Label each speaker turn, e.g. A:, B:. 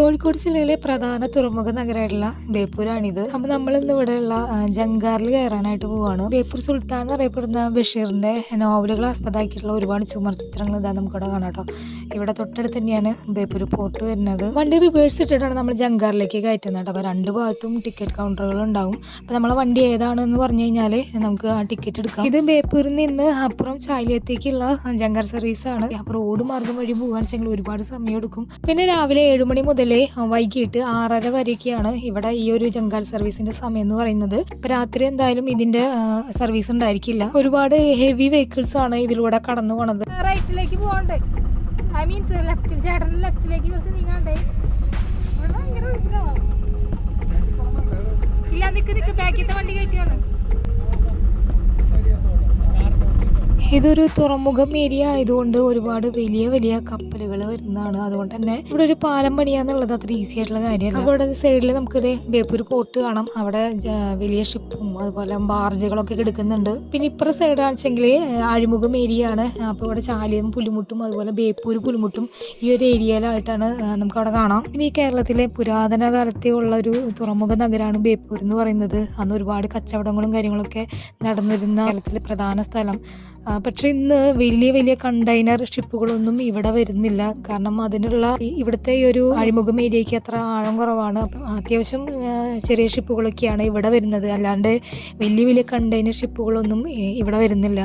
A: കോഴിക്കോട് ജില്ലയിലെ പ്രധാന തുറമുഖ നഗരമായിട്ടുള്ള ബേപ്പൂരാണിത്. അപ്പൊ നമ്മൾ ഇന്ന് ഇവിടെയുള്ള ജംഗാറിൽ കയറാനായിട്ട് പോവാണ്. ബേപ്പൂർ സുൽത്താൻ എന്നറിയപ്പെടുന്ന ബഷീറിന്റെ നോവലുകൾ ആസ്പദമാക്കിയിട്ടുള്ള ഒരുപാട് ചുമർ ചിത്രങ്ങൾ ഇതാ നമുക്കിവിടെ കാണാം കേട്ടോ. ഇവിടെ തൊട്ടടുത്ത് തന്നെയാണ് ബേപ്പൂർ പോർട്ട് വരുന്നത്. വണ്ടി റിവേഴ്സ് ഇട്ടിട്ടാണ് നമ്മൾ ജംഗാറിലേക്ക് കയറ്റുന്നത് കേട്ടോ. അപ്പോൾ രണ്ട് ഭാഗത്തും ടിക്കറ്റ് കൗണ്ടറുകൾ ഉണ്ടാവും. അപ്പോൾ നമ്മളെ വണ്ടി ഏതാണെന്ന് പറഞ്ഞു കഴിഞ്ഞാൽ നമുക്ക് ആ ടിക്കറ്റ് എടുക്കാം. ഇത് ബേപ്പൂരിൽ നിന്ന് അപ്പുറം ചാലിയത്തേക്കുള്ള ജംഗാർ സർവീസ് ആണ്. അപ്പോൾ റോഡ് മാർഗം വഴി പോകാൻ വെച്ചെങ്കിൽ ഒരുപാട് സമയം എടുക്കും. പിന്നെ രാവിലെ ഏഴ് മണി മുതലേ വൈകിട്ട് ആറര വരെയൊക്കെയാണ് ഇവിടെ ഈ ഒരു ജങ്കാർ സർവീസിന്റെ സമയം എന്ന് പറയുന്നത്. രാത്രി എന്തായാലും ഇതിന്റെ സർവീസ് ഉണ്ടായിരിക്കില്ല. ഒരുപാട് ഹെവി വെഹിക്കിൾസ് ആണ് ഇതിലൂടെ കടന്നു പോണത്. റൈറ്റിലേക്ക് പോകണ്ടേ ഐ മീൻസ് ലെഫ്റ്റിലേക്ക് കുറച്ച് നീങ്ങാണ്ടേ? ഇല്ല നിക്ക് നിക്ക്. ബാക്കിത്തെ വണ്ടി കയറ്റിയാണ്. ഇതൊരു തുറമുഖം ഏരിയ ആയതുകൊണ്ട് ഒരുപാട് വലിയ വലിയ കപ്പലുകൾ വരുന്നതാണ്. അതുകൊണ്ട് തന്നെ ഇവിടെ ഒരു പാലം പണിയാന്നുള്ളത് അത്ര ഈസി ആയിട്ടുള്ള കാര്യമാണ് അവിടെ സൈഡിൽ നമുക്കിത് ബേപ്പൂർ പോർട്ട് കാണാം. അവിടെ വലിയ ഷിപ്പും അതുപോലെ ബാർജുകളൊക്കെ കിടക്കുന്നുണ്ട് പിന്നെ ഇപ്പുറ സൈഡ് ആണെച്ചെങ്കിൽ അഴിമുഖം ഏരിയ ആണ്. അപ്പോൾ ഇവിടെ ചാലിയും പുലിമുട്ടും അതുപോലെ ബേപ്പൂർ പുലിമുട്ടും ഈ ഒരു ഏരിയയിലായിട്ടാണ് നമുക്ക് അവിടെ കാണാം. പിന്നെ ഈ കേരളത്തിലെ പുരാതന കാലത്തെ ഉള്ള ഒരു തുറമുഖ നഗരമാണ് ബേപ്പൂർ എന്ന് പറയുന്നത്. അന്ന് ഒരുപാട് കച്ചവടങ്ങളും കാര്യങ്ങളൊക്കെ നടന്നിരുന്ന കേരളത്തിലെ പ്രധാന സ്ഥലം. പക്ഷെ ഇന്ന് വലിയ വലിയ കണ്ടെയ്നർ ഷിപ്പുകളൊന്നും ഇവിടെ വരുന്നില്ല. കാരണം അതിനുള്ള ഇവിടുത്തെ ഈ ഒരു അഴിമുഖം ഏരിയയ്ക്ക് അത്ര ആഴം കുറവാണ്. അത്യാവശ്യം ചെറിയ ഷിപ്പുകളൊക്കെയാണ് ഇവിടെ വരുന്നത്. അല്ലാണ്ട് വലിയ വലിയ കണ്ടെയ്നർ ഷിപ്പുകളൊന്നും ഇവിടെ വരുന്നില്ല.